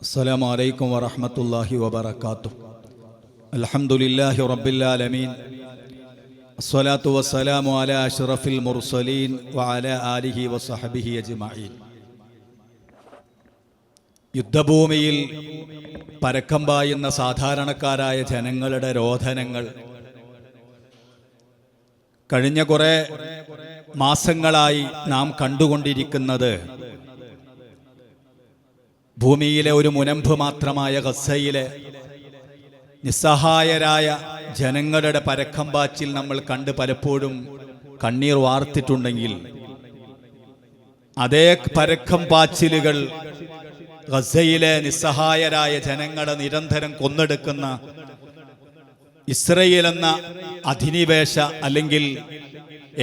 السلام عليكم ورحمة الله وبركاته الحمد لله رب العالمين الصلاة والسلام على أشرف المرسلين وعلى آله وصحبه أجمعين യുദ്ധഭൂമിയിൽ പരക്കം പായുന്ന സാധാരണക്കാരായ ജനങ്ങളുടെ രോധനങ്ങൾ കഴിഞ്ഞ കുറെ മാസങ്ങളായി നാം കണ്ടുകൊണ്ടിരിക്കുന്നത് ഭൂമിയിലെ ഒരു മുനമ്പ് മാത്രമായ ഗസയിലെ നിസ്സഹായരായ ജനങ്ങളുടെ പരക്കം പാച്ചിൽ നമ്മൾ കണ്ട് പലപ്പോഴും കണ്ണീർ വാർത്തിട്ടുണ്ടെങ്കിൽ അതേ പരക്കം പാച്ചിലുകൾ ഗസയിലെ നിസ്സഹായരായ ജനങ്ങളെ നിരന്തരം കൊന്നെടുക്കുന്ന ഇസ്രയേൽ എന്ന അധിനിവേശ അല്ലെങ്കിൽ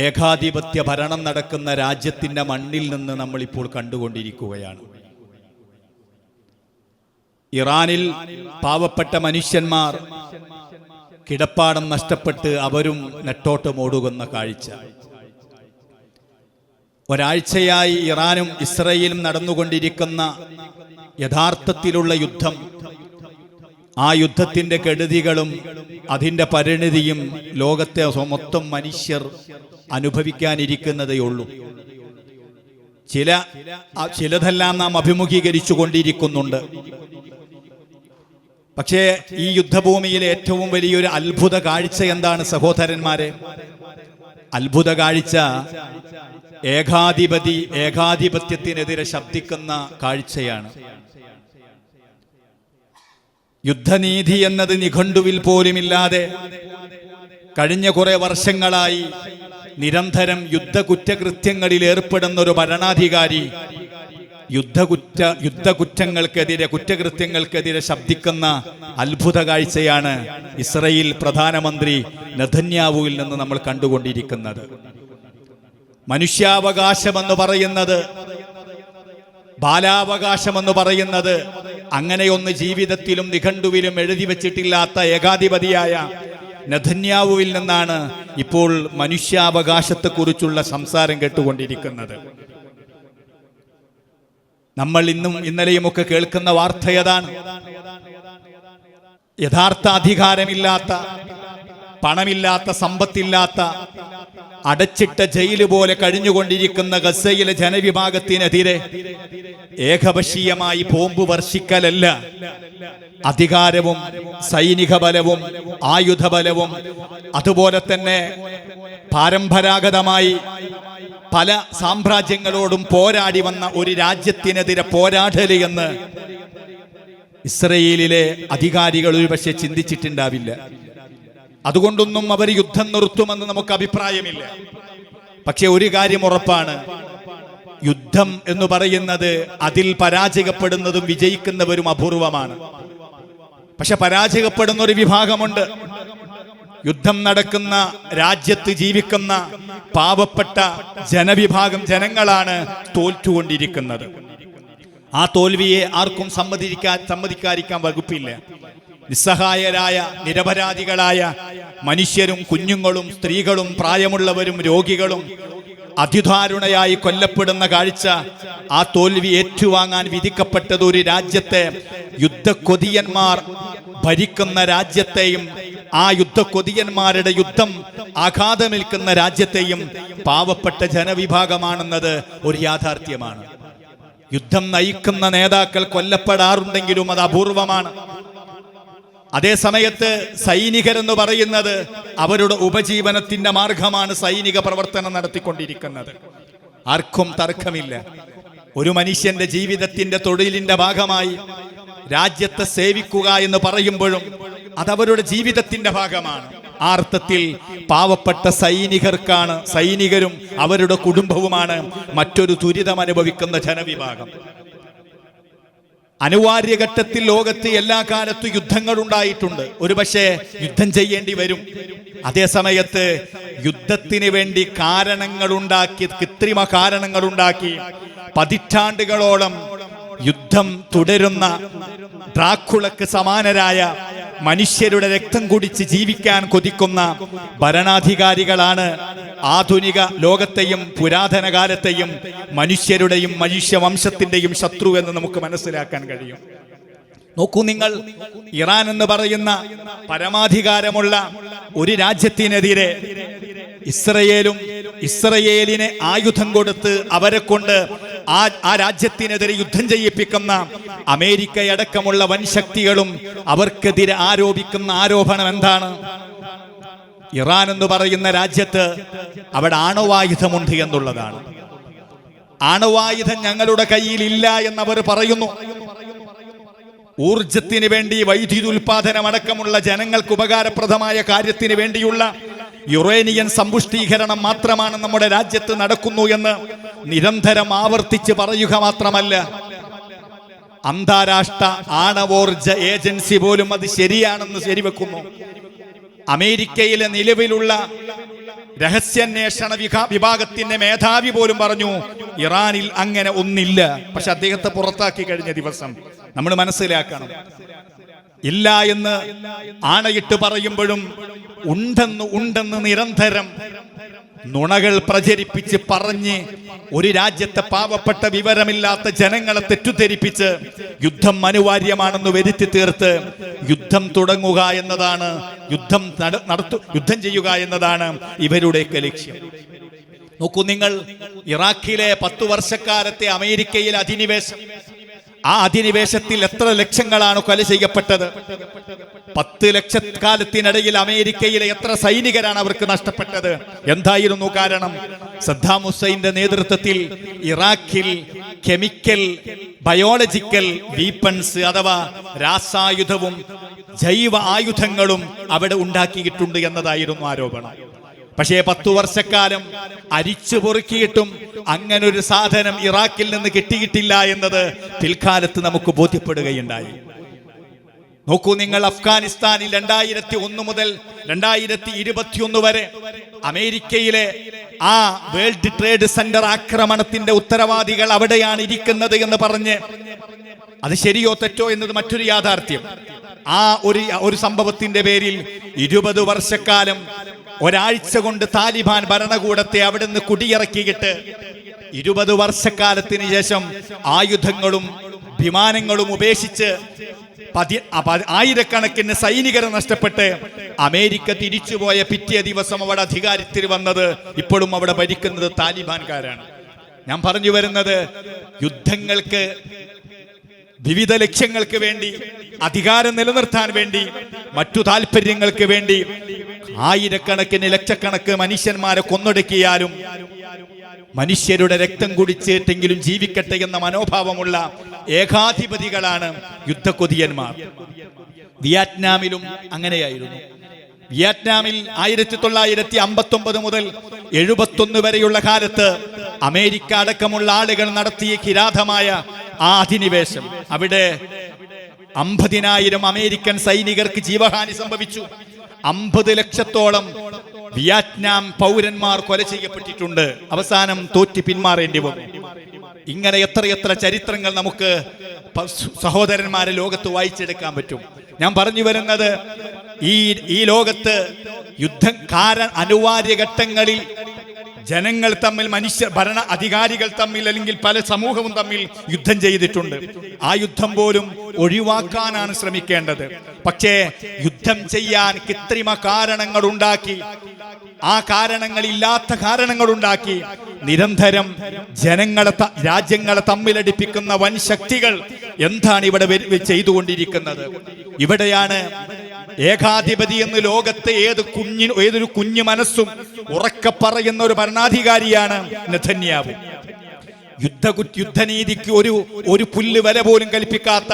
ഏകാധിപത്യ ഭരണം നടക്കുന്ന രാജ്യത്തിന്റെ മണ്ണിൽ നിന്ന് നമ്മളിപ്പോൾ കണ്ടുകൊണ്ടിരിക്കുകയാണ്. ഇറാനിൽ പാവപ്പെട്ട മനുഷ്യന്മാർ കിടപ്പാടം നഷ്ടപ്പെട്ട് അവരും നെട്ടോട്ടമോടുകുന്ന കാഴ്ച. ഒരാഴ്ചയായി ഇറാനും ഇസ്രയേലും നടന്നുകൊണ്ടിരിക്കുന്ന യഥാർത്ഥത്തിലുള്ള യുദ്ധം ആ യുദ്ധത്തിന്റെ കെടുതികളും അതിന്റെ പരിണിതിയും ലോകത്തെ മൊത്തം മനുഷ്യർ അനുഭവിക്കാനിരിക്കുന്നതേ ഉള്ളൂ. ചില ചിലതെല്ലാം നാം അഭിമുഖീകരിച്ചു കൊണ്ടിരിക്കുന്നുണ്ട് പക്ഷേ ഈ യുദ്ധഭൂമിയിലെ ഏറ്റവും വലിയൊരു അത്ഭുത കാഴ്ച എന്താണ് സഹോദരന്മാരെ? അത്ഭുത കാഴ്ച ഏകാധിപതി ഏകാധിപത്യത്തിനെതിരെ ശബ്ദിക്കുന്ന കാഴ്ചയാണ്. യുദ്ധനീതി എന്നത് നിഘണ്ടുവിൽ പോലുമില്ലാതെ കഴിഞ്ഞ കുറെ വർഷങ്ങളായി നിരന്തരം യുദ്ധ കുറ്റകൃത്യങ്ങളിൽ ഏർപ്പെടുന്ന ഒരു ഭരണാധികാരി യുദ്ധകുറ്റ യുദ്ധകുറ്റങ്ങൾക്കെതിരെ കുറ്റകൃത്യങ്ങൾക്കെതിരെ ശബ്ദിക്കുന്ന അത്ഭുത കാഴ്ചയാണ് ഇസ്രയേൽ പ്രധാനമന്ത്രി നെതന്യാവുവിൽ നിന്ന് നമ്മൾ കണ്ടുകൊണ്ടിരിക്കുന്നത്. മനുഷ്യാവകാശമെന്ന് പറയുന്നത് ബാലാവകാശമെന്ന് പറയുന്നത് അങ്ങനെയൊന്ന് ജീവിതത്തിലും നിഘണ്ടുവിലും എഴുതി വച്ചിട്ടില്ലാത്ത ഏകാധിപതിയായ നെതന്യാവുവിൽ നിന്നാണ് ഇപ്പോൾ മനുഷ്യാവകാശത്തെക്കുറിച്ചുള്ള സംസാരം കേട്ടുകൊണ്ടിരിക്കുന്നത്. നമ്മൾ ഇന്നും ഇന്നലെയും ഒക്കെ കേൾക്കുന്ന വാർത്ത ഏതാണ് യഥാർത്ഥ അധികാരമില്ലാത്ത പണമില്ലാത്ത സമ്പത്തില്ലാത്ത അടച്ചിട്ട ജയിൽ പോലെ കഴിഞ്ഞുകൊണ്ടിരിക്കുന്ന ഗസയിലെ ജനവിഭാഗത്തിനെതിരെ ഏകപക്ഷീയമായി ബോംബ് വർഷിക്കലല്ല. അധികാരവും സൈനിക ബലവും ആയുധബലവും അതുപോലെ തന്നെ പാരമ്പരാഗതമായി പല സാമ്രാജ്യങ്ങളോടും പോരാടി വന്ന ഒരു രാജ്യത്തിനെതിരെ പോരാടൽ എന്ന് ഇസ്രയേലിലെ അധികാരികൾ ഒരുപക്ഷെ ചിന്തിച്ചിട്ടുണ്ടാവില്ല. അതുകൊണ്ടൊന്നും അവർ യുദ്ധം നിർത്തുമെന്ന് നമുക്ക് അഭിപ്രായമില്ല. പക്ഷെ ഒരു കാര്യം ഉറപ്പാണ്. യുദ്ധം എന്ന് പറയുന്നത് അതിൽ പരാജയപ്പെടുന്നതും വിജയിക്കുന്നവരും അപൂർവമാണ്. പക്ഷെ പരാജയപ്പെടുന്ന ഒരു വിഭാഗമുണ്ട്. യുദ്ധം നടക്കുന്ന രാജ്യത്ത് ജീവിക്കുന്ന പാവപ്പെട്ട ജനവിഭാഗം ജനങ്ങളാണ് തോറ്റുകൊണ്ടിരിക്കുന്നത്. ആ തോൽവിയെ ആർക്കും സമ്മതിക്കാൻ സമ്മതിക്കാതിരിക്കാൻ വകുപ്പില്ല. നിസ്സഹായരായ നിരപരാധികളായ മനുഷ്യരും കുഞ്ഞുങ്ങളും സ്ത്രീകളും പ്രായമുള്ളവരും രോഗികളും അതിദാരുണയായി കൊല്ലപ്പെടുന്ന കാഴ്ച ആ തോൽവി ഏറ്റുവാങ്ങാൻ വിധിക്കപ്പെട്ടത് ഒരു രാജ്യത്തെ യുദ്ധക്കൊതിയന്മാർ ഭരിക്കുന്ന രാജ്യത്തെയും ആ യുദ്ധ കൊതിയന്മാരുടെ യുദ്ധം ആഘാതമേൽക്കുന്ന രാജ്യത്തെയും പാവപ്പെട്ട ജനവിഭാഗമാണെന്നത് ഒരു യാഥാർത്ഥ്യമാണ്. യുദ്ധം നയിക്കുന്ന നേതാക്കൾ കൊല്ലപ്പെടാറുണ്ടെങ്കിലും അത് അപൂർവമാണ്. അതേ സമയത്ത് സൈനികരെന്ന് പറയുന്നത് അവരുടെ ഉപജീവനത്തിന്റെ മാർഗമാണ് സൈനിക പ്രവർത്തനം നടത്തിക്കൊണ്ടിരിക്കുന്നത്. ആർക്കും തർക്കമില്ല. ഒരു മനുഷ്യന്റെ ജീവിതത്തിന്റെ തൊഴിലിന്റെ ഭാഗമായി രാജ്യത്തെ സേവിക്കുക എന്ന് പറയുമ്പോഴും അതവരുടെ ജീവിതത്തിന്റെ ഭാഗമാണ്. ആ അർത്ഥത്തിൽ പാവപ്പെട്ട സൈനികർക്കാണ് സൈനികരും അവരുടെ കുടുംബവുമാണ് മറ്റൊരു ദുരിതം അനുഭവിക്കുന്ന ജനവിഭാഗം. അനിവാര്യഘട്ടത്തിൽ ലോകത്ത് എല്ലാ കാലത്തും യുദ്ധങ്ങൾ ഉണ്ടായിട്ടുണ്ട് ഒരുപക്ഷെ യുദ്ധം ചെയ്യേണ്ടി വരും. അതേസമയത്ത് യുദ്ധത്തിന് വേണ്ടി കാരണങ്ങൾ ഉണ്ടാക്കി കൃത്രിമ കാരണങ്ങൾ ഉണ്ടാക്കി പതിറ്റാണ്ടുകളോളം യുദ്ധം തുടരുന്ന ഡ്രാക്കുളക്ക് സമാനരായ മനുഷ്യരുടെ രക്തം കുടിച്ച് ജീവിക്കാൻ കൊതിക്കുന്ന ഭരണാധികാരികളാണ് ആധുനിക ലോകത്തെയും പുരാതന കാലത്തെയും മനുഷ്യരുടെയും മനുഷ്യവംശത്തിന്റെയും ശത്രു എന്ന് നമുക്ക് മനസ്സിലാക്കാൻ കഴിയും. നോക്കൂ നിങ്ങൾ ഇറാൻ എന്ന് പറയുന്ന പരമാധികാരമുള്ള ഒരു രാജ്യത്തിനെതിരെ ഇസ്രയേലും ഇസ്രയേലിനെ ആയുധം കൊടുത്ത് അവരെ കൊണ്ട് ആ ആ രാജ്യത്തിനെതിരെ യുദ്ധം ചെയ്യിപ്പിക്കുന്ന അമേരിക്കയടക്കമുള്ള വൻ ശക്തികളും അവർക്കെതിരെ ആരോപിക്കുന്ന ആരോപണം എന്താണ്? ഇറാൻ എന്ന് പറയുന്ന രാജ്യത്ത് അവിടെ ആണവായുധമുണ്ട് എന്നുള്ളതാണ്. ആണവായുധം ഞങ്ങളുടെ കയ്യിൽ ഇല്ല എന്നവർ പറയുന്നു. ഊർജത്തിന് വേണ്ടി വൈദ്യുതി ഉൽപാദനം അടക്കമുള്ള ജനങ്ങൾക്ക് ഉപകാരപ്രദമായ കാര്യത്തിന് വേണ്ടിയുള്ള യുറേനിയൻ സമ്പുഷ്ടീകരണം മാത്രമാണ് നമ്മുടെ രാജ്യത്ത് നടക്കുന്നു എന്ന് നിരന്തരം ആവർത്തിച്ച് പറയുക മാത്രമല്ല. അന്താരാഷ്ട്ര ആണവോർജ ഏജൻസി പോലും അത് ശരിയാണെന്ന് ശരിവെക്കുന്നു. അമേരിക്കയിലെ നിലവിലുള്ള രഹസ്യാന്വേഷണ വിഭാ- വിഭാഗത്തിന്റെ മേധാവി പോലും പറഞ്ഞു ഇറാനിൽ അങ്ങനെ ഒന്നില്ല. പക്ഷെ അദ്ദേഹത്തെ പുറത്താക്കി കഴിഞ്ഞ ദിവസം നമ്മൾ മനസ്സിലാക്കണം. ഇല്ല എന്ന് ആണയിട്ട് പറയുമ്പോഴും ഉണ്ടെന്ന് ഉണ്ടെന്ന് നിരന്തരം നുണകൾ പ്രചരിപ്പിച്ച് പറഞ്ഞ് ഒരു രാജ്യത്തെ പാവപ്പെട്ട വിവരമില്ലാത്ത ജനങ്ങളെ തെറ്റിദ്ധരിപ്പിച്ച് യുദ്ധം അനിവാര്യമാണെന്ന് വരുത്തി തീർത്ത് യുദ്ധം തുടങ്ങുക എന്നതാണ് യുദ്ധം നടത്തു യുദ്ധം ചെയ്യുക എന്നതാണ് ഇവരുടെയൊക്കെ ലക്ഷ്യം. നോക്കൂ നിങ്ങൾ ഇറാഖിലെ പത്തു വർഷക്കാലത്തെ അമേരിക്കയിലെ അധിനിവേശം. ആ അധിനിവേശത്തിൽ എത്ര ലക്ഷങ്ങളാണ് കൊല ചെയ്യപ്പെട്ടത്? പത്ത് ലക്ഷക്കാലത്തിനിടയിൽ അമേരിക്കയിലെ എത്ര സൈനികരാണ് അവർക്ക് നഷ്ടപ്പെട്ടത്? എന്തായിരുന്നു കാരണം? സദ്ദാം ഹുസൈന്റെ നേതൃത്വത്തിൽ ഇറാഖിൽ കെമിക്കൽ ബയോളജിക്കൽ വീപ്പൺസ് അഥവാ രാസായുധവും ജൈവ ആയുധങ്ങളും അവിടെ ഉണ്ടാക്കിയിട്ടുണ്ട് എന്നതായിരുന്നു ആരോപണം. പക്ഷേ പത്തു വർഷക്കാലം അരിച്ചു പൊറുക്കിയിട്ടും അങ്ങനെ ഒരു സാധനം ഇറാഖിൽ നിന്ന് കിട്ടിയിട്ടില്ല എന്നത് പിൽക്കാലത്ത് നമുക്ക് ബോധ്യപ്പെടുകയുണ്ടായി. നോക്കൂ നിങ്ങൾ അഫ്ഗാനിസ്ഥാനിൽ രണ്ടായിരത്തി ഒന്ന് മുതൽ രണ്ടായിരത്തി ഇരുപത്തിയൊന്ന് വരെ അമേരിക്കയിലെ ആ വേൾഡ് ട്രേഡ് സെന്റർ ആക്രമണത്തിന്റെ ഉത്തരവാദികൾ അവിടെയാണ് ഇരിക്കുന്നത് എന്ന് പറഞ്ഞ് അത് ശരിയോ തെറ്റോ എന്നത് മറ്റൊരു യാഥാർത്ഥ്യം. ആ ഒരു ഒരു സംഭവത്തിന്റെ പേരിൽ ഇരുപത് വർഷക്കാലം ഒരാഴ്ച കൊണ്ട് താലിബാൻ ഭരണകൂടത്തെ അവിടെ നിന്ന് കുടിയിറക്കിയിട്ട് ഇരുപത് വർഷക്കാലത്തിന് ശേഷം ആയുധങ്ങളും വിമാനങ്ങളും ഉപേക്ഷിച്ച് പതി ആയിരക്കണക്കിന് സൈനികരെ നഷ്ടപ്പെട്ട് അമേരിക്ക തിരിച്ചുപോയ പിറ്റേ ദിവസം അവിടെ അധികാരത്തിൽ വന്നത് ഇപ്പോഴും അവിടെ ഭരിക്കുന്നത് താലിബാൻകാരാണ്. ഞാൻ പറഞ്ഞു വരുന്നത് യുദ്ധങ്ങൾക്ക് വിവിധ ലക്ഷ്യങ്ങൾക്ക് വേണ്ടി അധികാരം നിലനിർത്താൻ വേണ്ടി മറ്റു താല്പര്യങ്ങൾക്ക് വേണ്ടി ആയിരക്കണക്കിന് ലക്ഷക്കണക്ക് മനുഷ്യന്മാരെ കൊന്നൊടുക്കിയാലും മനുഷ്യരുടെ രക്തം കുടിച്ചിട്ടെങ്കിലും ജീവിക്കട്ടെ എന്ന മനോഭാവമുള്ള ഏകാധിപതികളാണ് യുദ്ധക്കൊതിയന്മാർ. വിയറ്റ്നാമിലും അങ്ങനെയായിരുന്നു. വിയറ്റ്നാമിൽ ആയിരത്തി തൊള്ളായിരത്തി അമ്പത്തി ഒമ്പത് മുതൽ എഴുപത്തൊന്ന് വരെയുള്ള കാലത്ത് അമേരിക്ക അടക്കമുള്ള ആളുകൾ നടത്തിയ കിരാതമായ ആ അധിനിവേശം അവിടെ അമ്പതിനായിരം അമേരിക്കൻ സൈനികർക്ക് ജീവഹാനി സംഭവിച്ചു. അമ്പത് ലക്ഷത്തോളം വിയറ്റ്നാം പൗരന്മാർ കൊല ചെയ്യപ്പെട്ടിട്ടുണ്ട്. അവസാനം തോറ്റി പിന്മാറേണ്ടി വന്നു. ഇങ്ങനെ എത്രയെത്ര ചരിത്രങ്ങൾ നമുക്ക് സഹോദരന്മാരെ ലോകത്ത് വായിച്ചെടുക്കാൻ പറ്റും. ഞാൻ പറഞ്ഞു വരുന്നത് ഈ ഈ ലോകത്ത് യുദ്ധം കാര അനിവാര്യ ഘട്ടങ്ങളിൽ ജനങ്ങൾ തമ്മിൽ മനുഷ്യ ഭരണ അധികാരികൾ തമ്മിൽ അല്ലെങ്കിൽ പല സമൂഹവും തമ്മിൽ യുദ്ധം ചെയ്തിട്ടുണ്ട്. ആ യുദ്ധം പോലും ഒഴിവാക്കാനാണ് ശ്രമിക്കേണ്ടത്. പക്ഷേ യുദ്ധം ചെയ്യാൻ കൃത്രിമ കാരണങ്ങൾ ഉണ്ടാക്കി ആ കാരണങ്ങൾ ഇല്ലാത്ത കാരണങ്ങൾ ഉണ്ടാക്കി നിരന്തരം ജനങ്ങളെ രാജ്യങ്ങളെ തമ്മിലടിപ്പിക്കുന്ന വൻ ശക്തികൾ എന്താണ് ഇവിടെ ചെയ്തുകൊണ്ടിരിക്കുന്നത്? ഇവിടെയാണ് ഏകാധിപതി എന്ന് ലോകത്തെ ഏത് കുഞ്ഞിന് ഏതൊരു കുഞ്ഞു മനസ്സും ഉറക്കെ പറയുന്ന ഒരു ഭരണാധികാരിയാണ് നെഥന്യാവ് യുദ്ധ യുദ്ധനീതിക്ക് ഒരു ഒരു പുല്ല് വില പോലും കൽപ്പിക്കാത്ത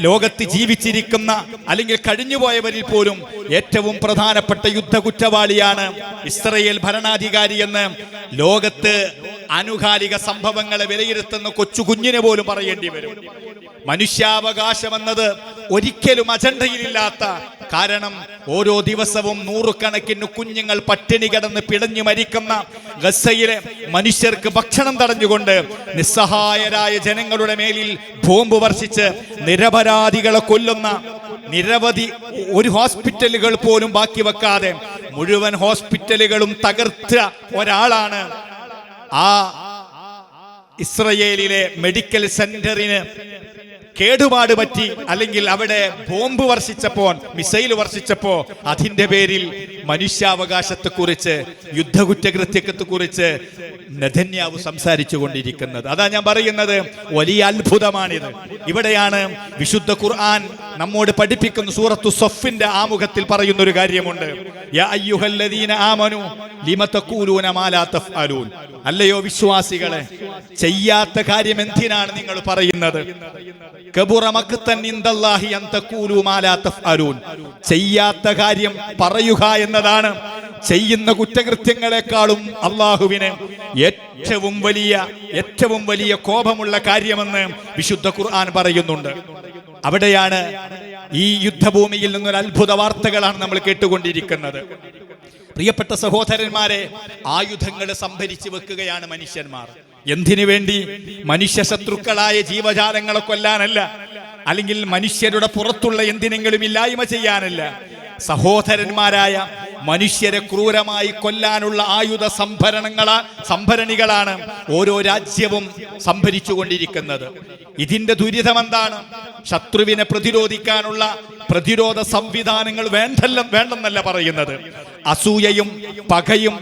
ലോകത്ത് ജീവിച്ചിരിക്കുന്ന അല്ലെങ്കിൽ കഴിഞ്ഞുപോയവരിൽ പോലും ഏറ്റവും പ്രധാനപ്പെട്ട യുദ്ധ കുറ്റവാളിയാണ് ഇസ്രയേൽ ഭരണാധികാരി എന്ന് ലോകത്ത് അനുകാലിക സംഭവങ്ങളെ വിലയിരുത്തുന്ന കൊച്ചു കുഞ്ഞിനെ പോലും പറയേണ്ടി വരും. മനുഷ്യാവകാശം എന്നത് ഒരിക്കലും അജണ്ടയിലില്ലാത്ത കാരണം ഓരോ ദിവസവും നൂറുകണക്കിന് കുഞ്ഞുങ്ങൾ പട്ടിണി കിടന്ന് പിടഞ്ഞു മരിക്കുന്ന ഗസയിലെ മനുഷ്യർക്ക് ഭക്ഷണം തടഞ്ഞുകൊണ്ട് നിസ്സഹായരായ ജനങ്ങളുടെ മേലിൽ ബോംബ് വർഷിച്ച് നിരപരാധികളെ കൊല്ലുന്ന നിരവധി ഒരു ഹോസ്പിറ്റലുകൾ പോലും ബാക്കി വെക്കാതെ മുഴുവൻ ഹോസ്പിറ്റലുകളും തകർത്ത ഒരാളാണ് ആ ഇസ്രയേലിലെ മെഡിക്കൽ സെന്ററിന് കേടുപാട് പറ്റി അല്ലെങ്കിൽ അവിടെ ബോംബ് വർഷിച്ചപ്പോൾ മിസൈൽ വർഷിച്ചപ്പോ അതിന്റെ പേരിൽ മനുഷ്യാവകാശത്തെക്കുറിച്ച് യുദ്ധകുറ്റകൃത്യത്തെക്കുറിച്ച് നെതന്യാവ് സംസാരിച്ചു കൊണ്ടിരിക്കുന്നത് അതാ ഞാൻ പറയുന്നത് വലിയ അത്ഭുതമാണിത്. ഇവിടെയാണ് വിശുദ്ധ ഖുർആൻ നമ്മോട് പഠിപ്പിക്കുന്ന സൂറത്തു സൊഫിന്റെ ആമുഖത്തിൽ പറയുന്ന ഒരു കാര്യമുണ്ട് അല്ലയോ വിശ്വാസികളെ ചെയ്യാത്ത കാര്യം എന്തിനാണ് നിങ്ങൾ പറയുന്നത്? ചെയ്യാത്ത കാര്യം പറയുക എന്നതാണ്. ചെയ്യുന്ന കുറ്റകൃത്യങ്ങളെക്കാളും അള്ളാഹുവിന് ഏറ്റവും വലിയ ഏറ്റവും വലിയ കോപമുള്ള കാര്യമെന്ന് വിശുദ്ധ ഖുർആൻ പറയുന്നുണ്ട്. അവിടെയാണ് ഈ യുദ്ധഭൂമിയിൽ നിന്നൊരു അത്ഭുത വാർത്തകളാണ് നമ്മൾ കേട്ടുകൊണ്ടിരിക്കുന്നത്. പ്രിയപ്പെട്ട സഹോദരന്മാരെ ആയുധങ്ങൾ സംഭരിച്ചു വെക്കുകയാണ് മനുഷ്യന്മാർ. എന്തിനു വേണ്ടി? മനുഷ്യ ശത്രുക്കളായ ജീവജാലങ്ങളെ കൊല്ലാനല്ല. അല്ലെങ്കിൽ മനുഷ്യരുടെ പുറത്തുള്ള എന്തിനെങ്കിലും ഇല്ലായ്മ ചെയ്യാനല്ല. സഹോദരന്മാരായ മനുഷ്യരെ ക്രൂരമായി കൊല്ലാനുള്ള ആയുധ സംഭരണങ്ങളാ സംഭരണികളാണ് ഓരോ രാജ്യവും സംഭരിച്ചുകൊണ്ടിരിക്കുന്നത്. ഇതിന്റെ ദുരിതം എന്താണ്? ശത്രുവിനെ പ്രതിരോധിക്കാനുള്ള പ്രതിരോധ സംവിധാനങ്ങൾ വേണ്ടല്ല വേണ്ടെന്നല്ല പറയുന്നത്. അസൂയയും പകയും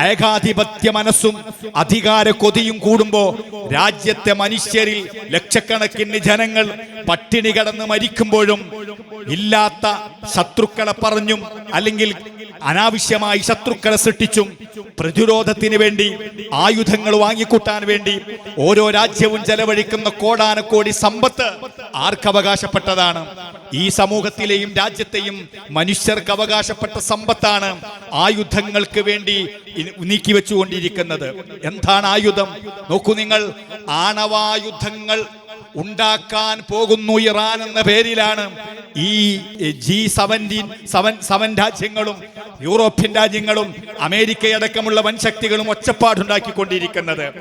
ഏകാധിപത്യ മനസ്സും അധികാര കൊതിയും കൂടുമ്പോ രാജ്യത്തെ മനുഷ്യരിൽ ലക്ഷക്കണക്കിന് ജനങ്ങൾ പട്ടിണി കടന്ന് മരിക്കുമ്പോഴും ഇല്ലാത്ത ശത്രുക്കളെ പറഞ്ഞും അല്ലെങ്കിൽ അനാവശ്യമായി ശത്രുക്കളെ സൃഷ്ടിച്ചും പ്രതിരോധത്തിന് വേണ്ടി ആയുധങ്ങൾ വാങ്ങിക്കൂട്ടാൻ വേണ്ടി ഓരോ രാജ്യവും ചെലവഴിക്കുന്ന കോടാനക്കോടി സമ്പത്ത് ആർക്കവകാശപ്പെട്ടതാണ്. ഈ സമൂഹത്തിലെയും രാജ്യത്തെയും മനുഷ്യർക്ക് അവകാശപ്പെട്ട സമ്പത്താണ് ആയുധങ്ങൾക്ക് വേണ്ടി നീക്കി വെച്ചുകൊണ്ടിരിക്കുന്നത്. എന്താണ് ആയുധം? നോക്കൂ നിങ്ങൾ ആണവായുധങ്ങൾ ഉണ്ടാക്കാൻ പോകുന്നു ഇറാൻ എന്ന പേരിലാണ് ഈ ജി സെവന്റീൻ സെവൻ സെവൻ രാജ്യങ്ങളും യൂറോപ്യൻ രാജ്യങ്ങളും അമേരിക്കയടക്കമുള്ള വൻശക്തികളും ഒച്ചപ്പാടുണ്ടാക്കിക്കൊണ്ടിരിക്കുന്നത്.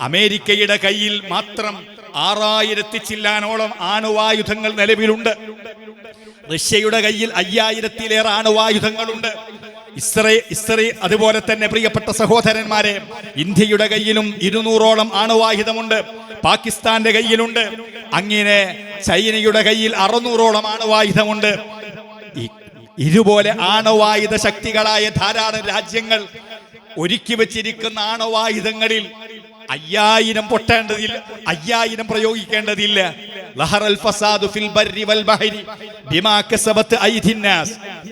അമേരിക്കയുടെ കയ്യിൽ മാത്രം ആറായിരത്തി ചില്ലാനോളം ആണവായുധങ്ങൾ നിലവിലുണ്ട്. റഷ്യയുടെ കയ്യിൽ അയ്യായിരത്തിലേറെ ആണവായുധങ്ങളുണ്ട്. ഇസ്രേ ഇസ്രേ അതുപോലെ തന്നെ പ്രിയപ്പെട്ട സഹോദരന്മാരെ ഇന്ത്യയുടെ കയ്യിലും ഇരുന്നൂറോളം ആണവായുധമുണ്ട്. പാകിസ്ഥാന്റെ കയ്യിലുണ്ട്. അങ്ങനെ ചൈനയുടെ കയ്യിൽ അറുന്നൂറോളം ആണവായുധമുണ്ട് ഇതുപോലെ ആണവായുധ ശക്തികളായ ധാരാളം രാജ്യങ്ങൾ ഒരുക്കി വെച്ചിരിക്കുന്ന ആണവായുധങ്ങളിൽ അയ്യായിരം പൊട്ടേണ്ടതില്ല അയ്യായിരം പ്രയോഗിക്കേണ്ടതില്ല.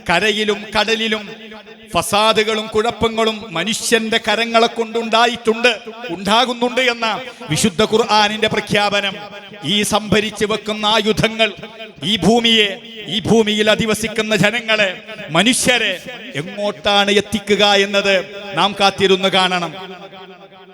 കരയിലും കടലിലും ഫസാദുകളും കുഴപ്പങ്ങളും മനുഷ്യന്റെ കരങ്ങളെ കൊണ്ടുണ്ടായിട്ടുണ്ട് ഉണ്ടാകുന്നുണ്ട് എന്ന വിശുദ്ധ ഖുർആാനിന്റെ പ്രഖ്യാപനം. ഈ സംഭരിച്ചു വെക്കുന്ന ആയുധങ്ങൾ ഈ ഭൂമിയെ ഈ ഭൂമിയിൽ അധിവസിക്കുന്ന ജനങ്ങളെ മനുഷ്യരെ എങ്ങോട്ടാണ് എത്തിക്കുക എന്നത് നാം കാത്തിരുന്ന് കാണണം.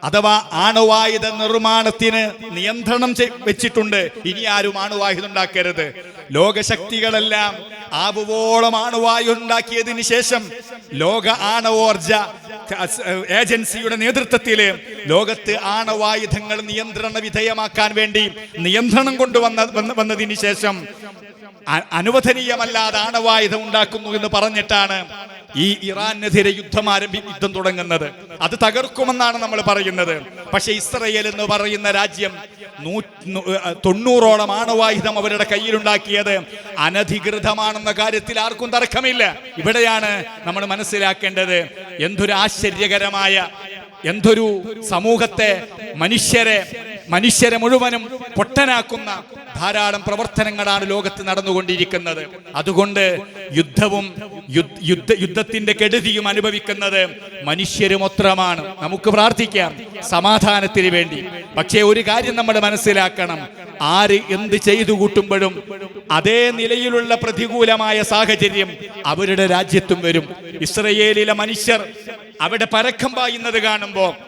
അഥവാ ആണവായുധ നിർമ്മാണത്തിന് നിയന്ത്രണം വെച്ചിട്ടുണ്ട്. ഇനി ആരും ആണവായുധം ഉണ്ടാക്കരുത്. ലോകശക്തികളെല്ലാം ആവുവോളം ആണവായുധം ഉണ്ടാക്കിയതിനു ശേഷം ലോക ആണവോർജ ഏജൻസിയുടെ നേതൃത്വത്തിൽ ലോകത്ത് ആണവായുധങ്ങൾ നിയന്ത്രണ വിധേയമാക്കാൻ വേണ്ടി നിയന്ത്രണം കൊണ്ടുവന്ന വന്ന- വന്നതിന് ശേഷം അനുവദനീയമല്ലാതെ ആണവായുധം ഉണ്ടാക്കുന്നു എന്ന് പറഞ്ഞിട്ടാണ് ഈ ഇറാനെതിരെ യുദ്ധം ആരംഭി യുദ്ധം തുടങ്ങുന്നത്. അത് തകർക്കുമെന്നാണ് നമ്മൾ പറയുന്നത്. പക്ഷെ ഇസ്രയേൽ എന്ന് പറയുന്ന രാജ്യം നൂ- തൊണ്ണൂറോളം ആണവായുധം അവരുടെ കയ്യിലുണ്ടാക്കിയത്. അനധികൃതമാണെന്ന കാര്യത്തിൽ ആർക്കും തർക്കമില്ല. ഇവിടെയാണ് നമ്മൾ മനസ്സിലാക്കേണ്ടത്. എന്തൊരു ആശ്ചര്യകരമായ എന്തൊരു സമൂഹത്തെ മനുഷ്യരെ മനുഷ്യരെ മുഴുവനും പൊട്ടനാക്കുന്ന ധാരാളം പ്രവർത്തനങ്ങളാണ് ലോകത്ത് നടന്നുകൊണ്ടിരിക്കുന്നത്. അതുകൊണ്ട് യുദ്ധവും യുദ്ധ- യുദ്ധ യുദ്ധത്തിന്റെ കെടുതിയും അനുഭവിക്കുന്നത് മനുഷ്യര് മൊത്രമാണ്. നമുക്ക് പ്രാർത്ഥിക്കാം സമാധാനത്തിന് വേണ്ടി. പക്ഷേ ഒരു കാര്യം നമ്മൾ മനസ്സിലാക്കണം. ആര് എന്ത് ചെയ്തു കൂട്ടുമ്പോഴും അതേ നിലയിലുള്ള പ്രതികൂലമായ സാഹചര്യം അവരുടെ രാജ്യത്തും വരും. ഇസ്രയേലിലെ മനുഷ്യർ അവിടെ പരക്കം പായുന്നത് കാണുമ്പോൾ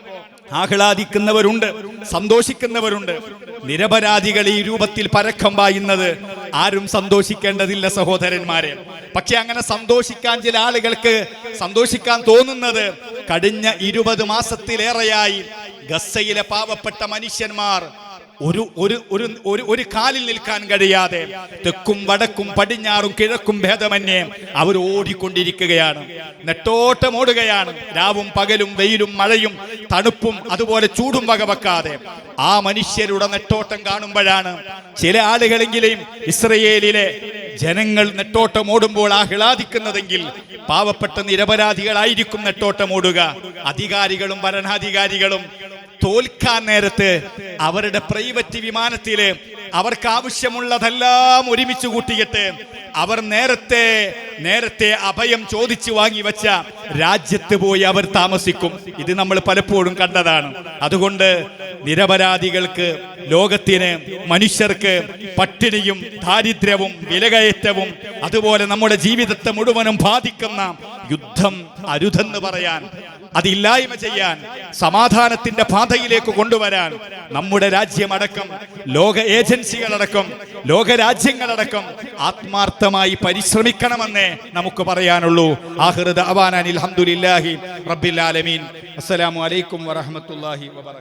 ആഹ്ലാദിക്കുന്നവരുണ്ട് സന്തോഷിക്കുന്നവരുണ്ട്. നിരപരാധികൾ ഈ രൂപത്തിൽ പരക്കം പായുന്നത് ആരും സന്തോഷിക്കേണ്ടതില്ല സഹോദരന്മാരെ. പക്ഷെ അങ്ങനെ സന്തോഷിക്കാൻ ചില ആളുകൾക്ക് സന്തോഷിക്കാൻ തോന്നുന്നത് കഴിഞ്ഞ ഇരുപത് മാസത്തിലേറെയായി ഗസയിലെ പാവപ്പെട്ട മനുഷ്യന്മാർ ഒരു ഒരു ഒരു ഒരു ഒരു കാലിൽ നിൽക്കാൻ കഴിയാതെ തെക്കും വടക്കും പടിഞ്ഞാറും കിഴക്കും ഭേദമന്യേ അവർ ഓടിക്കൊണ്ടിരിക്കുകയാണ്. നെട്ടോട്ടം ഓടുകയാണ്. രാവും പകലും വെയിലും മഴയും തണുപ്പും അതുപോലെ ചൂടും വകവെക്കാതെ. ആ മനുഷ്യരുടെ നെട്ടോട്ടം കാണുമ്പോഴാണ് ചില ആളുകളെങ്കിലും ഇസ്രയേലിലെ ജനങ്ങൾ നെട്ടോട്ടം ഓടുമ്പോൾ ആഹ്ലാദിക്കുന്നതെങ്കിൽ പാവപ്പെട്ട നിരപരാധികളായിരിക്കും നെട്ടോട്ടം ഓടുക. അധികാരികളും ഭരണാധികാരികളും തോൽക്കാൻ നേരത്ത് അവരുടെ പ്രൈവറ്റ് വിമാനത്തിൽ അവർക്ക് ആവശ്യമുള്ളതെല്ലാം ഒരുമിച്ച് കൂട്ടിയിട്ട് അവർ നേരത്തെ നേരത്തെ അഭയം ചോദിച്ചു വാങ്ങി വെച്ച രാജ്യത്ത് പോയി അവർ താമസിക്കും. ഇത് നമ്മൾ പലപ്പോഴും കണ്ടതാണ്. അതുകൊണ്ട് നിരപരാധികൾക്ക് ലോകത്തിന് മനുഷ്യർക്ക് പട്ടിണിയും ദാരിദ്ര്യവും വിലകയറ്റവും അതുപോലെ നമ്മുടെ ജീവിതത്തെ മുഴുവനും ബാധിക്കുന്ന യുദ്ധം അരുതെന്ന് പറയാൻ അതില്ലായ്മ ചെയ്യാൻ സമാധാനത്തിന്റെ പാതയിലേക്ക് കൊണ്ടുവരാൻ നമ്മുടെ രാജ്യമടക്കം ലോക ഏജൻസികളടക്കം ലോക രാജ്യങ്ങളടക്കം ആത്മാർത്ഥമായി പരിശ്രമിക്കണമെന്നേ നമുക്ക് പറയാനുള്ളൂ. ആഹൃദ അവാനാൻ റബ്ബിൽ ആലമീൻ. അസ്സലാമു അലൈക്കും വറഹ്മത്തുള്ളാഹി വബറകാതുഹു